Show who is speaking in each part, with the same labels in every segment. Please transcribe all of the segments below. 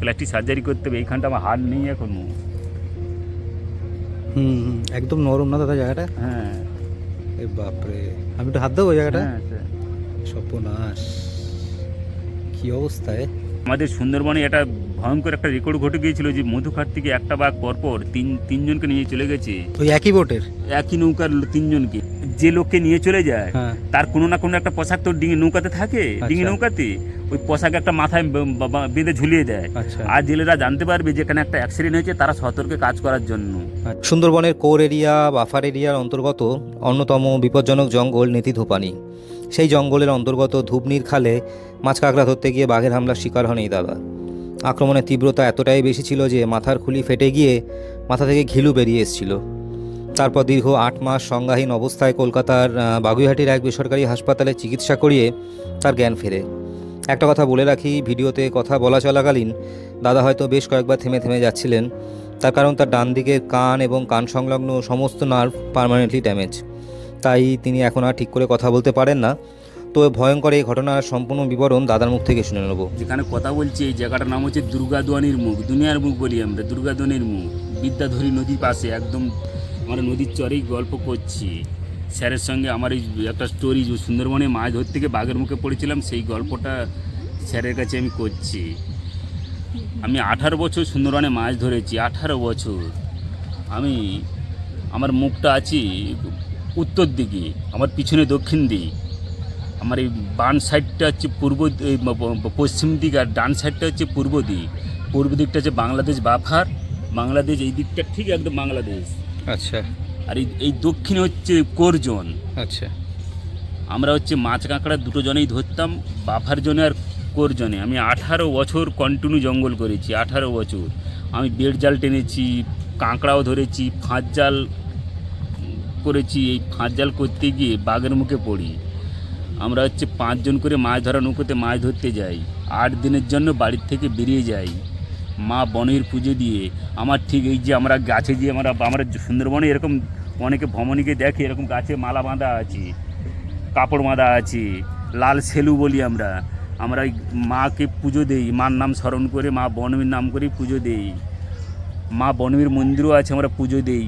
Speaker 1: Plastic surgery করতে হবে এইখানটা আমার হাড় নেই এখন।
Speaker 2: হুম হুম, একদম নরম না দাদা জায়গাটা?
Speaker 1: হ্যাঁ।
Speaker 2: এ বাপরে আমি একটু হাত দেবো জায়গাটা?
Speaker 1: হ্যাঁ স্বপ্ন
Speaker 2: সর্বনাশ। কি অবস্থায়
Speaker 1: আমাদের সুন্দরবনে একটা ভয়ঙ্কর একটা রেকর্ড ঘটে গিয়েছিল যে মধুখাট থেকে একটা বাঘ পরপর তিন তিনজনকে নিয়ে চলে গেছে।
Speaker 2: ওই একই বোটের
Speaker 1: একই নৌকার তিনজনকে। যে লোককে নিয়ে চলে যায়
Speaker 2: হ্যাঁ।
Speaker 1: তার কোনো না কোনো একটা পোশাক তো ডিঙি নৌকাতে থাকে ডিঙি
Speaker 2: আচ্ছা।
Speaker 1: নৌকাতে। ওই পোশাক একটা মাথায় বেঁধে ঝুলিয়ে দেয়।
Speaker 2: আচ্ছা।
Speaker 1: আর জেলেরা জানতে পারবে যেখানে একটা অ্যাক্সিডেন্ট হয়েছে তারা সতর্কে কাজ করার জন্য।
Speaker 2: সুন্দরবনের কোর এরিয়া বাফার এরিয়ার অন্তর্গত অন্যতম বিপজ্জনক জঙ্গল নেতি ধোপানি। সেই জঙ্গলের অন্তর্গত ধূপনির খালে মাছ কাঁকড়া ধরতে গিয়ে বাঘের হামলার শিকার হন এই দাদা। আক্রমণের তীব্রতা এতটাই বেশি ছিল যে মাথার খুলি ফেটে গিয়ে মাথা থেকে ঘিলু বেরিয়ে এসেছিল। তারপর দীর্ঘ আট মাস সংজ্ঞাহীন অবস্থায় কলকাতার বাগুইহাটির এক বেসরকারি হাসপাতালে চিকিৎসা করিয়ে তার জ্ঞান ফেরে। একটা কথা বলে রাখি, ভিডিওতে কথা বলা চলাকালীন দাদা হয়তো বেশ কয়েকবার থেমে থেমে যাচ্ছিলেন। তার কারণ তার ডান দিকের কান এবং কান সংলগ্ন সমস্ত নার্ভ পার্মানেন্টলি ড্যামেজ। তাই তিনি এখন আর ঠিক করে কথা বলতে পারেন না। তো ভয়ঙ্কর এই ঘটনার সম্পূর্ণ বিবরণ দাদার মুখ থেকে শুনে নেব।
Speaker 1: যেখানে কথা বলছি, এই জায়গাটার নাম হচ্ছে দুর্গাদোয়ানির মুখ, দুনিয়ার মুখ বলি আমরা, দুর্গাদোয়ানির মুখ। বিদ্যাধরী নদীর পাশে একদম আমরা নদীর চরেই গল্প করছি। স্যারের সঙ্গে আমার এই একটা স্টোরি সুন্দরবনে মাছ ধরতে গিয়ে বাঘের মুখে পড়েছিলাম, সেই গল্পটা স্যারের কাছে আমি করছি। আমি আঠারো বছর সুন্দরবনে মাছ ধরেছি, আঠারো বছর। আমি, আমার মুখটা আছি উত্তর দিকে, আমার পিছনে দক্ষিণ দিক। আমার এই বান সাইডটা হচ্ছে পূর্ব পশ্চিম দিক আর ডান সাইডটা হচ্ছে পূর্ব দিক। পূর্ব দিকটা হচ্ছে বাংলাদেশ বাফার বাংলাদেশ এই দিকটা ঠিক একদম বাংলাদেশ।
Speaker 2: আচ্ছা।
Speaker 1: আর এই দক্ষিণে হচ্ছে কোরজন
Speaker 2: আচ্ছা।
Speaker 1: আমরা হচ্ছে মাছ কাঁকড়া দুটো জনেই ধরতাম বাফার জনে আর কোরজনে আমি আঠারো বছর কন্টিনিউ জঙ্গল করেছি আঠারো বছর। আমি বেড় জাল টেনেছি কাঁকড়াও ধরেছি ফাঁস জাল করেছি। এই ফাঁস জাল করতে গিয়ে বাঘের মুখে পড়ি। আমরা হচ্ছে পাঁচজন করে মাছ ধরা নৌকোতে মাছ ধরতে যাই। আট দিনের জন্য বাড়ির থেকে বেরিয়ে যাই। মা বনের পুজো দিয়ে, আমার ঠিক এই যে আমরা গাছে যে আমরা আমরা সুন্দরবনে এরকম অনেকে ভ্রমণীকে দেখে এরকম গাছে মালা বাঁধা আছে, কাপড় বাঁধা আছে, লাল সেলু বলি আমরা। আমরা ওই মাকে পুজো দেই, মার নাম স্মরণ করে, মা বনমীর নাম করে পুজো দেই। মা বনমীর মন্দিরও আছে, আমরা পুজো দেই।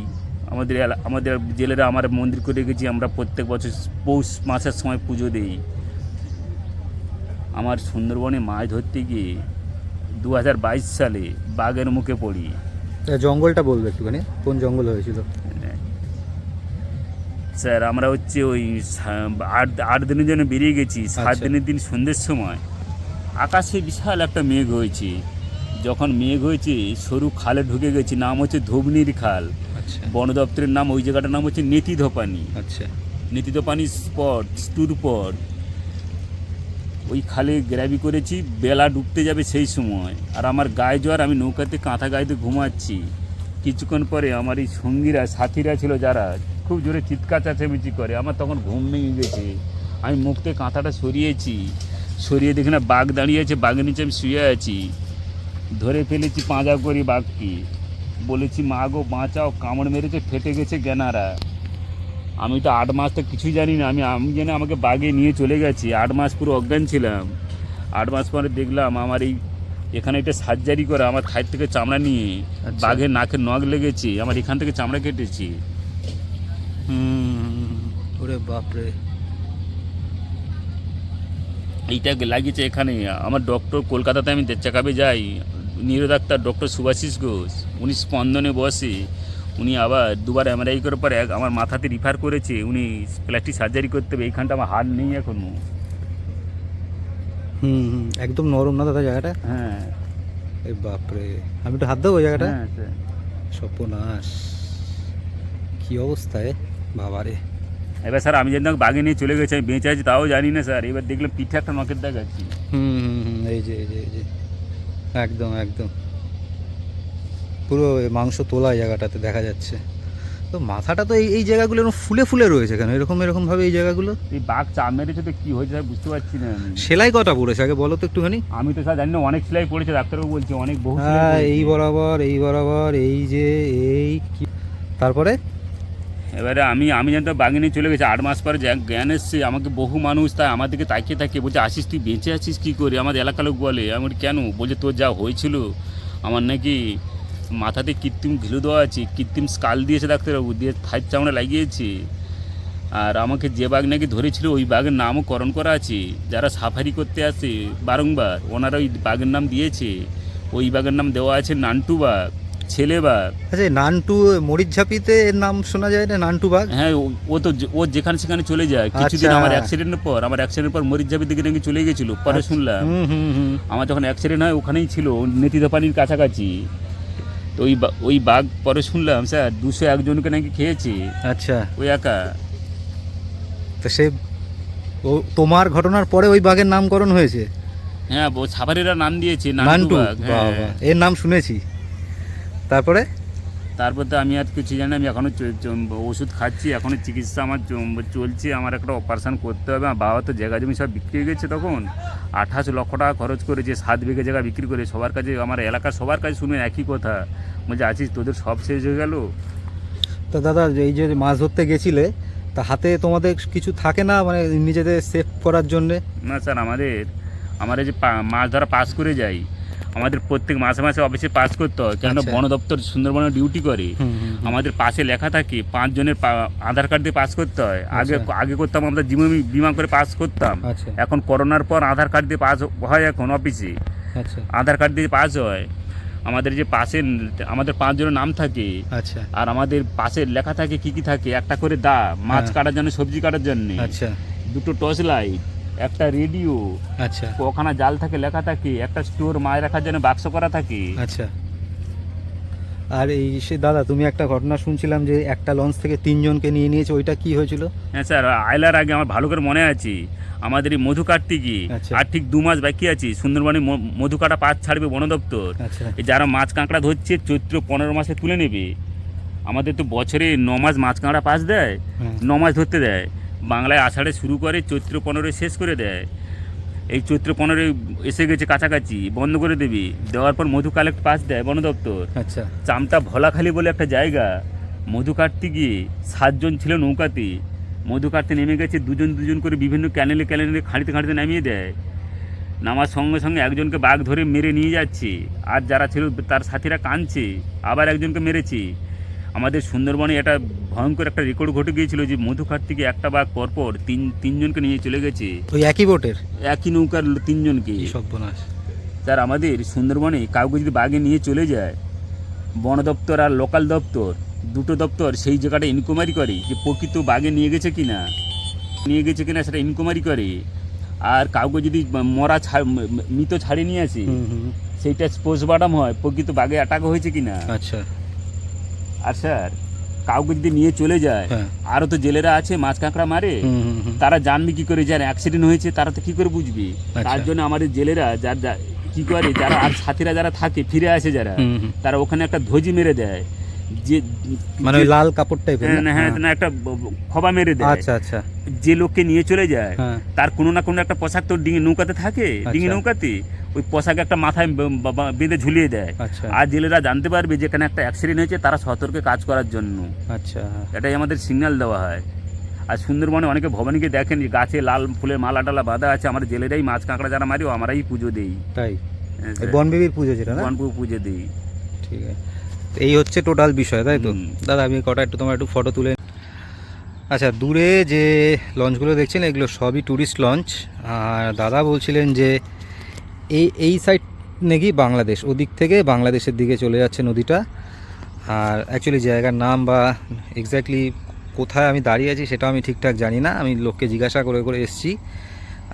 Speaker 1: আমাদের আমাদের জেলেরা আমার মন্দির করে রেখেছি আমরা প্রত্যেক বছর পৌষ মাসের সময় পুজো দিই। আমার সুন্দরবনে মাছ ধরতে গিয়ে দু হাজার বাইশ সালে বাঘের মুখে পড়ি।
Speaker 2: জঙ্গলটা বলবে একটুখানি কোন জঙ্গল হয়েছিল?
Speaker 1: স্যার আমরা হচ্ছে ওই আট আট দিনের জন্য বেরিয়ে গেছি সাত
Speaker 2: আচ্ছা।
Speaker 1: দিনের দিন সন্ধ্যের সময়। আকাশে বিশাল একটা মেঘ হয়েছে। যখন মেঘ হয়েছে সরু খালে ঢুকে গেছি নাম হচ্ছে ধবনির খাল। বন দপ্তরের নাম ওই জায়গাটার নাম হচ্ছে নেতি ধোপানি।
Speaker 2: আচ্ছা।
Speaker 1: নেতি ধোপানি স্পট ট্যুর পট ওই খালে গ্র্যাবি করেছি বেলা ডুবতে যাবে সেই সময়। আর আমার গায়ে জোয়ার আমি নৌকাতে কাঁথা গায়েতে ঘুমাচ্ছি। কিছুক্ষণ পরে আমার এই সঙ্গীরা সাথীরা ছিল যারা খুব জোরে চিৎকার চেঁচামেচি করে। আমার তখন ঘুম ভেঙে গেছে। আমি মুখতে কাঁথাটা সরিয়েছি। সরিয়ে দেখি না বাঘ দাঁড়িয়ে আছে বাঘের নিচে আমি শুয়ে আছি। ধরে ফেলেছি পাঁজা করি বাঘকে। বলেছি মা গো বাঁচাও কামড় মেরেছে ফেটে গেছে গেনারা আমি তো আট মাস তো কিছুই জানি না আমি আমি জানি আমাকে বাগে নিয়ে চলে গেছি আট মাস পুরো অজ্ঞান ছিলাম। আট মাস পরে দেখলাম আমার এই এখানে একটা সার্জারি করা আমার খাই থেকে চামড়া নিয়ে
Speaker 2: আচ্ছা।
Speaker 1: বাঘের নাকের নখ লেগেছে আমার এখান থেকে চামড়া কেটেছি।
Speaker 2: ওরে বাপরে।
Speaker 1: এইটা লাগিয়েছে এখানে আমার ডক্টর কলকাতাতে আমি চেকআপে যাই neuro doctor doctor Subhashis Ghosh. উনি স্পন্দনে বসে উনি আবার দুবার এমআরআই করার পর এক আমার মাথাতে রিফার করেছে উনি প্লাস্টিক সার্জারি করতে হবে এইখানটা আমার হাড় নেই এখনও।
Speaker 2: হুম হুম একদম নরম না দাদা জায়গাটা?
Speaker 1: হ্যাঁ।
Speaker 2: বাপরে আমি একটু হাত দেবো জায়গাটা?
Speaker 1: হ্যাঁ।
Speaker 2: সর্বনাশ কি অবস্থায় বাবারে।
Speaker 1: এবার স্যার আমি যেন বাগে নিয়ে চলে গেছি আমি বেঁচে আছি তাও জানি না স্যার। এবার দেখলাম পিঠে একটা নখের দেখাচ্ছি
Speaker 2: হুম হুম হুম এই যে এই যে এই যে। একদম একদম। পুরো মাংস তোলা জায়গাটাতে দেখা যাচ্ছে। তো মাথাটা তো এই এই জায়গাগুলো এরকম ফুলে ফুলে রয়েছে কেন? এরকম এরকম ভাবে এই জায়গাগুলো?
Speaker 1: এই বাঘ চাপ মেরেছে তো কী হয়েছে বুঝতে পারছি না আমি।
Speaker 2: সেলাই কটা পড়েছে? আগে বলো তো একটুখানি।
Speaker 1: আমি তো স্যার জানি না অনেক সেলাই পড়েছে ডাক্তারবাবু বলছে অনেক বহু
Speaker 2: হ্যাঁ এই বরাবর এই বরাবর এই যে এই কি? তারপরে?
Speaker 1: এবারে আমি আমি জানতো বাঘে নিয়ে চলে গেছি আট মাস পরে জ্ঞান এসছে আমাকে বহু মানুষ তাই আমার দিকে তাকিয়ে তাকিয়ে বলছে আসিস তুই বেঁচে আছিস কী করে? আমাদের এলাকার লোক বলে আমি কেন? বলছে তোর যা হয়েছিল আমার নাকি মাথাতে কৃত্রিম ঘিলু দেওয়া আছে কৃত্রিম স্কাল দিয়েছে ডাক্তারবাবু দিয়ে ফাইভ চামড়া লাগিয়েছে। আর আমাকে যে বাঘ নাকি ধরেছিল ওই বাঘের নামও করণ করা আছে। যারা সাফারি করতে আসে বারংবার ওনারা ওই বাঘের নাম দিয়েছে। ওই বাঘের নাম দেওয়া আছে নান্টু বাঘ ছেলে বাঘ।
Speaker 2: আচ্ছা নান্টু মরিচঝাপিতে এর নাম শোনা যায় না নান্টু বাঘ?
Speaker 1: হ্যাঁ ও- তো ও যেখানে সেখানে চলে যায়। কিছুদিন
Speaker 2: আচ্ছা।
Speaker 1: আমার অ্যাক্সিডেন্টের পর আমার অ্যাক্সিডেন্টের পর মরিচঝাপির দিকে নাকি চলে গেছিল পরে শুনলাম।
Speaker 2: হুম হুম
Speaker 1: আমার যখন অ্যাক্সিডেন্ট হয় ওখানেই ছিল নেতিদা পানির কাছাকাছি। তো ওই ওই বাঘ পরে শুনলাম স্যার দুশো একজনকে নাকি খেয়েছি?
Speaker 2: আচ্ছা।
Speaker 1: ওই একা।
Speaker 2: তো সে ও তোমার ঘটনার পরে ওই বাঘের নামকরণ হয়েছে?
Speaker 1: হ্যাঁ ও সাফারিরা নাম দিয়েছে নান্টু। হ্যাঁ।
Speaker 2: এর নাম শুনেছি। তারপরে?
Speaker 1: তারপর তো আমি আর কিছু জানি আমি এখনও ওষুধ খাচ্ছি এখনও চিকিৎসা আমার চলছে আমার একটা অপারেশান করতে হবে আমার বাবা তো জায়গা জমি সব বিক্রি হয়ে গেছে তখন। আঠাশ লক্ষ টাকা খরচ করে যে সাত বিঘে জায়গা বিক্রি করে সবার কাছে আমার এলাকার সবার কাছে শুনে একই কথা। বলছে আছিস তোদের সব শেষ হয়ে গেল?
Speaker 2: তো দাদা এই যে মাছ ধরতে গেছিলে তা হাতে তোমাদের কিছু থাকে না মানে নিজেদের সেভ করার জন্যে?
Speaker 1: না স্যার আমাদের আমার এই যে পা- মাছ ধরা পাস করে যাই আমাদের প্রত্যেক মাসে মাসে অফিসে পাস করতে হয়। কেননা
Speaker 2: আচ্ছা।
Speaker 1: বন দপ্তর সুন্দরবনে ডিউটি করে। আমাদের পাশে লেখা থাকে পাঁচজনের আধার কার্ড দিয়ে পাস করতে হয়। আগে
Speaker 2: আচ্ছা।
Speaker 1: আগে করতাম আমরা জীবন বিমা করে পাস করতাম।
Speaker 2: আচ্ছা।
Speaker 1: এখন করোনার পর আধার কার্ড দিয়ে পাস হয় এখন অফিসে
Speaker 2: আচ্ছা।
Speaker 1: আধার কার্ড দিয়ে পাস হয়। আমাদের যে পাশে আমাদের পাঁচজনের নাম থাকে।
Speaker 2: আচ্ছা।
Speaker 1: আর আমাদের পাশে লেখা থাকে কি কি থাকে একটা করে দা মাছ
Speaker 2: হ্যাঁ।
Speaker 1: কাটার জন্য সবজি কাটার জন্য।
Speaker 2: আচ্ছা।
Speaker 1: দুটো টর্চ লাইট একটা রেডিও
Speaker 2: আচ্ছা।
Speaker 1: ওখানে জাল থাকে লেখা থাকে একটা স্টোর মাছ রাখার জন্য বাক্স করা থাকে।
Speaker 2: আচ্ছা। আর এই সে দাদা তুমি একটা ঘটনা শুনছিলাম যে একটা লঞ্চ থেকে তিনজনকে নিয়ে নিয়েছে ওইটা কি হয়েছিল?
Speaker 1: হ্যাঁ স্যার আইলার আগে আমার ভালো করে মনে আছে। আমাদের এই মধু কার্তিকি
Speaker 2: আচ্ছা।
Speaker 1: আর ঠিক দু মাস বাকি আছে সুন্দরবনে মধু কাটা পাঁচ ছাড়বে বন দপ্তর।
Speaker 2: আচ্ছা।
Speaker 1: যারা মাছ কাঁকড়া ধরছে চৈত্র পনেরো মাসে তুলে নেবে। আমাদের তো বছরে ন মাস মাছ কাঁকড়া পাস দেয়
Speaker 2: হ্যাঁ।
Speaker 1: ন মাস ধরতে দেয়। বাংলায় আষাঢ়ে শুরু করে চৈত্র পনেরো শেষ করে দেয়। এই চৈত্র পনেরো এসে গেছে কাছাকাছি বন্ধ করে দেবে। দেওয়ার পর মধু কালেক্ট পাস দেয় বন দপ্তর।
Speaker 2: আচ্ছা।
Speaker 1: চামটা ভোলাখালি বলে একটা জায়গা। মধু কাটতে গিয়ে সাতজন ছিল নৌকাতে। মধু কাটতে নেমে গেছে দুজন দুজন করে বিভিন্ন ক্যানেলে ক্যানেলে খাঁড়িতে খাঁড়িতে নামিয়ে দেয়। নামার সঙ্গে সঙ্গে একজনকে বাঘ ধরে মেরে নিয়ে যাচ্ছে। আর যারা ছিল তার সাথীরা কাঁদছে আবার একজনকে মেরেছে। আমাদের সুন্দরবনে এটা ভয়ঙ্কর একটা রেকর্ড ঘটে গিয়েছিল যে মধু কাটতে গিয়ে একটা বাঘ পরপর তিন তিনজনকে নিয়ে চলে গেছে।
Speaker 2: ওই একই বোটের
Speaker 1: একই নৌকার তিনজনকে।
Speaker 2: সর্বনাশ।
Speaker 1: স্যার আমাদের সুন্দরবনে কাউকে যদি বাঘে নিয়ে চলে যায় বন দপ্তর আর লোকাল দপ্তর দুটো দপ্তর সেই জায়গাটা ইনকোয়ারি করে যে প্রকৃত বাঘে নিয়ে গেছে কি না নিয়ে গেছে কিনা সেটা ইনকোয়ারি করে। আর কাউকে যদি মরা ছাড় মৃত ছাড়ে নিয়ে আসে সেইটা পোস্টমার্টম হয় প্রকৃত বাঘে অ্যাটাক হয়েছে কি না
Speaker 2: আচ্ছা।
Speaker 1: আর স্যার কাউকে যদি নিয়ে চলে যায় আরও তো জেলেরা আছে মাছ কাঁকড়া মারে তারা জানবে কি করে যার অ্যাক্সিডেন্ট হয়েছে তারা তো কি করে বুঝবে?
Speaker 2: আচ্ছা।
Speaker 1: তার জন্য আমাদের জেলেরা যার যা- কি করে যারা আর সাথীরা যারা থাকে ফিরে আসে যারা। তারা ওখানে একটা ধ্বজি মেরে দেয়। যে
Speaker 2: মানে লাল কাপড় টাইপের
Speaker 1: হ্যাঁ, হ্যাঁ একটা ব- ব- খবা মেরে দেয়।
Speaker 2: আচ্ছা আচ্ছা।
Speaker 1: যে লোককে নিয়ে চলে যায়
Speaker 2: হ্যাঁ।
Speaker 1: তার কোনো না কোনো একটা পোশাক তো ডিঙি নৌকাতে থাকে। ডিঙি
Speaker 2: আচ্ছা।
Speaker 1: নৌকাতে ওই পোশাক একটা মাথায় বেঁধে ঝুলিয়ে দেয়।
Speaker 2: আচ্ছা।
Speaker 1: আর জেলেরা জানতে পারবে যে এখানে একটা অ্যাক্সিডেন্ট হয়েছে তারা সতর্কে কাজ করার জন্য।
Speaker 2: আচ্ছা।
Speaker 1: এটাই আমাদের সিগন্যাল দেওয়া হয়। আর সুন্দরবনে অনেকে ভবানীকে দেখেন যে গাছে লাল ফুলের মালা টালা বাঁধা আছে আমাদের জেলেরাই মাছ কাঁকড়া যারা মারি আমরাই পুজো দিই।
Speaker 2: তাই?
Speaker 1: হ্যাঁ,
Speaker 2: বনবিবির পুজো যেটা না?
Speaker 1: বনপুর পুজো দিই।
Speaker 2: ঠিক আছে। এই হচ্ছে টোটাল বিষয় তাই তো? দাদা আমি কটা একটু তোমার একটু ফটো তুলে আচ্ছা দূরে যে লঞ্চগুলো দেখছেন, এগুলো সবই ট্যুরিস্ট লঞ্চ। আর দাদা বলছিলেন যে এই এই সাইড নাকি বাংলাদেশ, ওদিক থেকে বাংলাদেশের দিকে চলে যাচ্ছে নদীটা। আর অ্যাকচুয়ালি জায়গার নাম বা এক্স্যাক্টলি কোথায় আমি দাঁড়িয়ে আছি সেটা আমি ঠিকঠাক জানি না। আমি লোককে জিজ্ঞাসা করে করে এসেছি।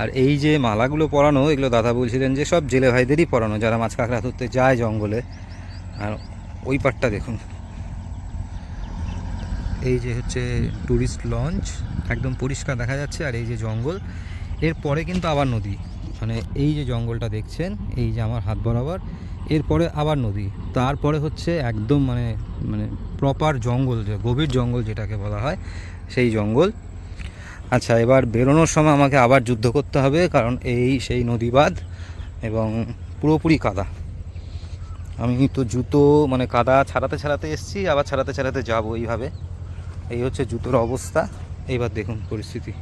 Speaker 2: আর এই যে মালাগুলো পরানো, এগুলো দাদা বলছিলেন যে সব জেলে ভাইদেরই পরানো, যারা মাছ কাঁকড়া ধরতে যায় জঙ্গলে। আর ওই পাটটা দেখুন। এই যে হচ্ছে ট্যুরিস্ট লঞ্চ একদম পরিষ্কার দেখা যাচ্ছে, আর এই যে জঙ্গল। এরপরে কিন্তু আবার নদী। মানে এই যে জঙ্গলটা দেখছেন, এই যে আমার হাত বরাবর, এরপরে আবার নদী। তারপরে হচ্ছে একদম মানে মানে প্রপার জঙ্গল যে, গভীর জঙ্গল যেটাকে বলা হয়, সেই জঙ্গল। আচ্ছা এবার বেরোনোর সময় আমাকে আবার যুদ্ধ করতে হবে, কারণ এই সেই নদী বাঁধ এবং পুরোপুরি কাদা। আমি তো জুতো মানে কাদা ছাড়াতে ছাড়াতে এসছি, আবার ছাড়াতে ছাড়াতে যাব এইভাবে। এই হচ্ছে জুতোর অবস্থা। এইবার দেখুন পরিস্থিতি।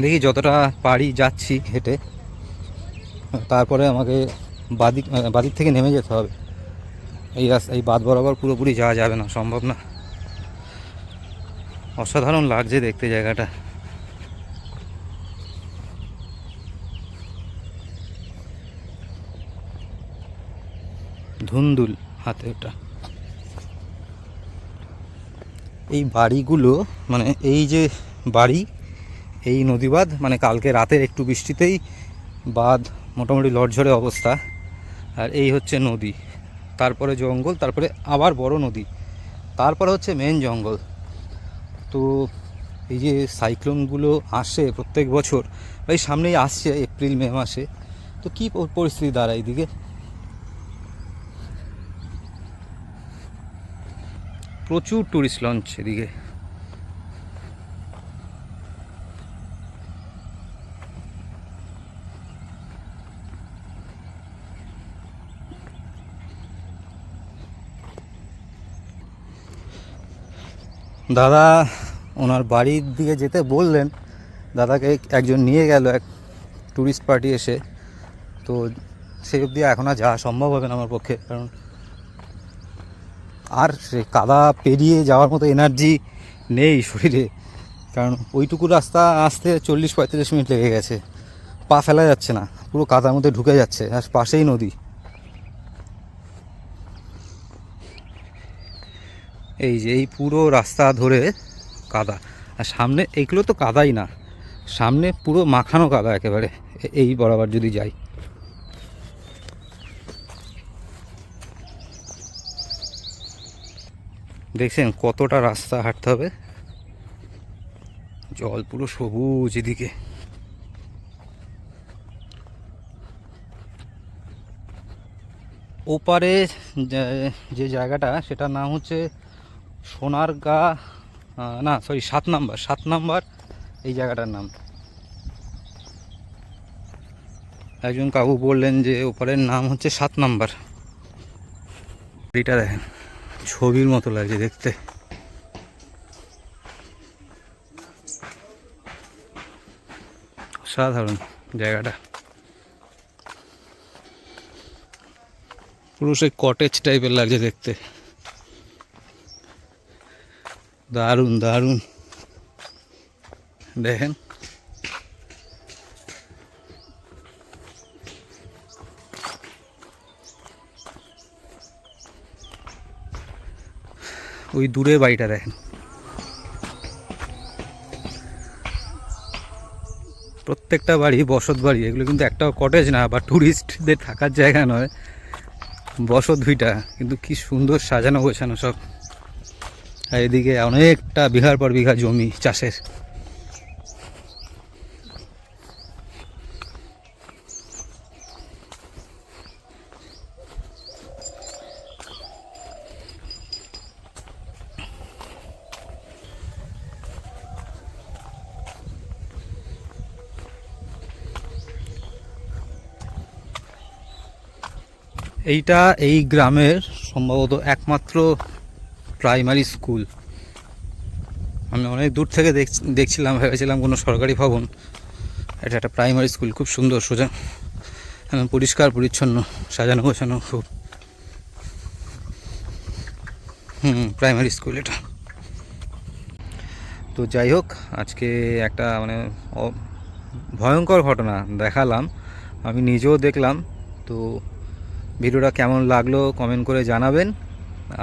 Speaker 2: দেখি যতটা পারি যাচ্ছি হেঁটে। তারপরে আমাকে বাদিক বাদিক থেকে নেমে যেতে হবে। এই রাস্তা এই বাদ বরাবর পুরোপুরি যাওয়া যাবে না, সম্ভব না। অসাধারণ লাগছে দেখতে জায়গাটা। ধুন্দুল হাতে ওটা। এই বাড়িগুলো মানে এই যে বাড়ি, এই নদী বাঁধ মানে কালকে রাতের একটু বৃষ্টিতেই বাঁধ মোটামুটি লড়ঝড়ে অবস্থা। আর এই হচ্ছে নদী, তারপরে জঙ্গল, তারপরে আবার বড় নদী, তারপরে হচ্ছে মেন জঙ্গল। তো এই যে সাইক্লোনগুলো আসে প্রত্যেক বছর এই সামনেই আসছে এপ্রিল মে মাসে। তো কী পরিস্থিতি দাঁড়ায় এইদিকে প্রচুর টুরিস্ট লঞ্চ এদিকে। দাদা, ওনার বাড়ির দিকে যেতে বললেন, দাদাকে একজন নিয়ে গেল এক ট্যুরিস্ট পার্টি এসে। তো সেই অবধি এখন আর যাওয়া সম্ভব হবে না আমার পক্ষে, কারণ আর সে কাদা পেরিয়ে যাওয়ার মতো এনার্জি নেই শরীরে। কারণ ওইটুকু রাস্তা আসতে চল্লিশ পঁয়তাল্লিশ মিনিট লেগে গেছে। পা ফেলা যাচ্ছে না, পুরো কাদার মধ্যে ঢুকে যাচ্ছে, আর পাশেই নদী। এই যে, এই পুরো রাস্তা ধরে কাদা। আর সামনে এইগুলো তো কাদাই না। সামনে পুরো মাখানো কাদা একেবারে এই বরাবর যদি যাই। দেখছেন কতটা রাস্তা হাঁটতে হবে? জল পুরো সবুজ এদিকে। ওপারে যে- জায়গাটা, সেটার নাম হচ্ছে সোনারগা না সরি সাত নাম্বার সাত নাম্বার এই জায়গাটার নাম। একজন কাকু বললেন যে, ওপারের নাম হচ্ছে সাত নাম্বার। এটা দেখেন। ছবির মতো লাগছে দেখতে। সাধারণ জায়গাটা। পুরো সেই কটেজ টাইপের লাগছে দেখতে। দারুণ দারুণ। দেখেন। ওই দূরে বাড়িটা দেখেন। প্রত্যেকটা বাড়ি বসত বাড়ি, এগুলো কিন্তু একটাও কটেজ না, বা ট্যুরিস্টদের থাকার জায়গা নয়। বসত ভিটা কিন্তু কি সুন্দর সাজানো গোছানো সব। আর এদিকে অনেকটা বিঘার পর বিঘা জমি চাষের। এইটা এই গ্রামের সম্ভবত একমাত্র প্রাইমারি স্কুল। আমি অনেক দূর থেকে দেখ- দেখছিলাম, ভেবেছিলাম কোনো সরকারি ভবন। এটা একটা প্রাইমারি স্কুল, খুব সুন্দর, সোজা, একদম পরিষ্কার, পরিচ্ছন্ন, সাজানো, গোছানো, খুব। হুম, প্রাইমারি স্কুল এটা। তো যাই হোক, আজকে একটা মানে ভয়ঙ্কর ঘটনা দেখালাম। আমি নিজেও দেখলাম, তো ভিডিওটা কেমন লাগল কমেন্ট করে জানাবেন।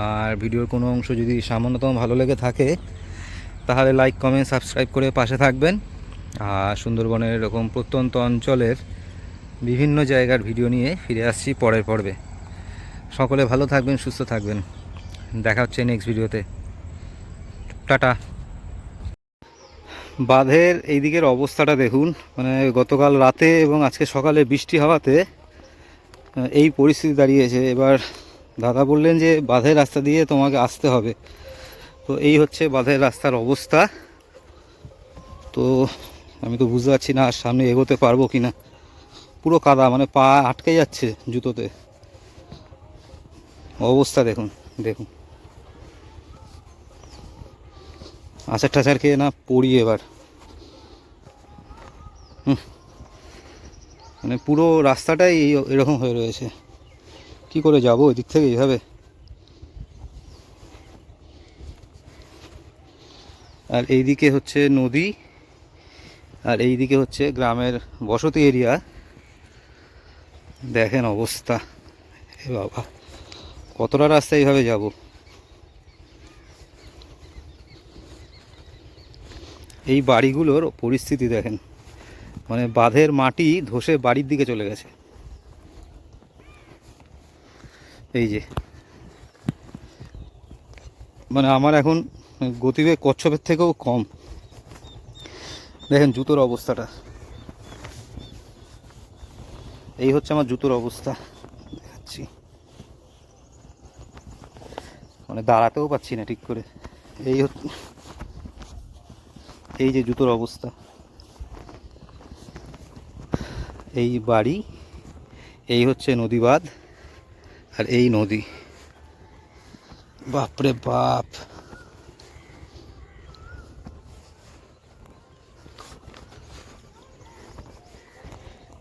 Speaker 2: আর ভিডিওর কোনো অংশ যদি সামান্যতম ভালো লেগে থাকে, তাহলে লাইক, কমেন্ট, সাবস্ক্রাইব করে পাশে থাকবেন। আর সুন্দরবনের এরকম প্রত্যন্ত অঞ্চলের বিভিন্ন জায়গার ভিডিও নিয়ে ফিরে আসছি পরের পর্বে। সকলে ভালো থাকবেন, সুস্থ থাকবেন। দেখা হচ্ছে নেক্সট ভিডিওতে। টাটা। বাঁধের এই দিকের অবস্থাটা দেখুন। মানে গতকাল রাতে এবং আজকে সকালে বৃষ্টি হওয়াতে এই পরিস্থিতি দাঁড়িয়েছে। এবার দাদা বললেন যে, বাঁধের রাস্তা দিয়ে তোমাকে আসতে হবে। তো এই হচ্ছে বাঁধের রাস্তার অবস্থা। তো আমি তো বুঝতে পারছি না সামনে এগোতে পারব কি না পুরো কাদা মানে পা আটকে যাচ্ছে জুতোতে। অবস্থা দেখুন দেখুন। আচার টাচার খেয়ে না পড়ি এবার। হুম। মানে পুরো রাস্তাটাই এই এরকম হয়ে রয়েছে। কি করে যাব ওই দিক থেকে এইভাবে? আর এইদিকে হচ্ছে নদী, আর এইদিকে হচ্ছে গ্রামের বসতি এরিয়া। দেখেন অবস্থা। এ বাবা, কতটা রাস্তা এইভাবে যাব? এই বাড়িগুলোর পরিস্থিতি দেখেন। মানে বাঁধের মাটি ধসে বাড়ির দিকে চলে গেছে। এই যে। মানে আমার এখন গতিবেগ কচ্ছপের থেকেও কম। দেখেন জুতোর অবস্থাটা। এই হচ্ছে আমার জুতোর অবস্থা। দেখাচ্ছি। মানে দাঁড়াতেও পাচ্ছি না ঠিক করে। এই হচ্ছে এই যে জুতোর অবস্থা। এই বাড়ি, এই হচ্ছে নদী বাঁধ আর এই নদী। বাপরে বাপ।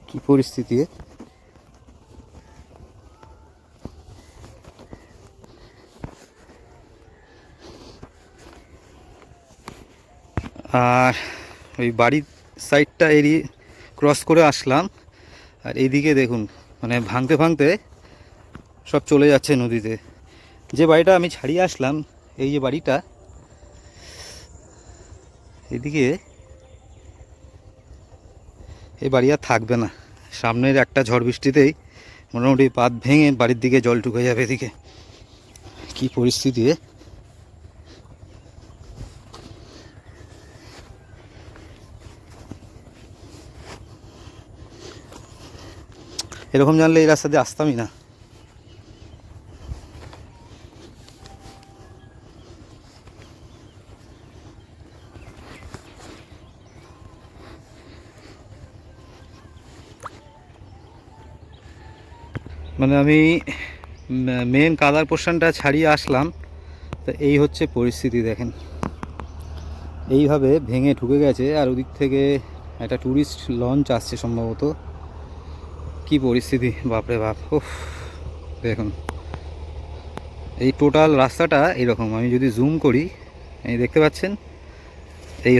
Speaker 2: কি পরিস্থিতি আর ওই বাড়ির সাইডটা এড়িয়ে ক্রস করে আসলাম। আর এইদিকে দেখুন মানে ভাঙতে ভাঙতে সব চলে যাচ্ছে নদীতে। যে বাড়িটা আমি ছাড়িয়ে আসলাম, এই যে বাড়িটা, এদিকে এই বাড়ি আর থাকবে না। সামনের একটা ঝড় বৃষ্টিতেই মোটামুটি পাত ভেঙে বাড়ির দিকে জল ঢুকে যাবে এদিকে। কি পরিস্থিতি এরকম জানলে এই রাস্তা দিয়ে আসতামই না। মানে আমি মেন কাদার পোর্শনটা ছাড়িয়ে আসলাম। তো এই হচ্ছে পরিস্থিতি, দেখেন। এইভাবে ভেঙে ঢুকে গেছে, আর ওদিক থেকে একটা ট্যুরিস্ট লঞ্চ আসছে সম্ভবত। কি পরিস্থিতি, বাপরে বাপ ও দেখুন। এই টোটাল রাস্তাটা এরকম, আমি যদি জুম করি, এই দেখতে পাচ্ছেন?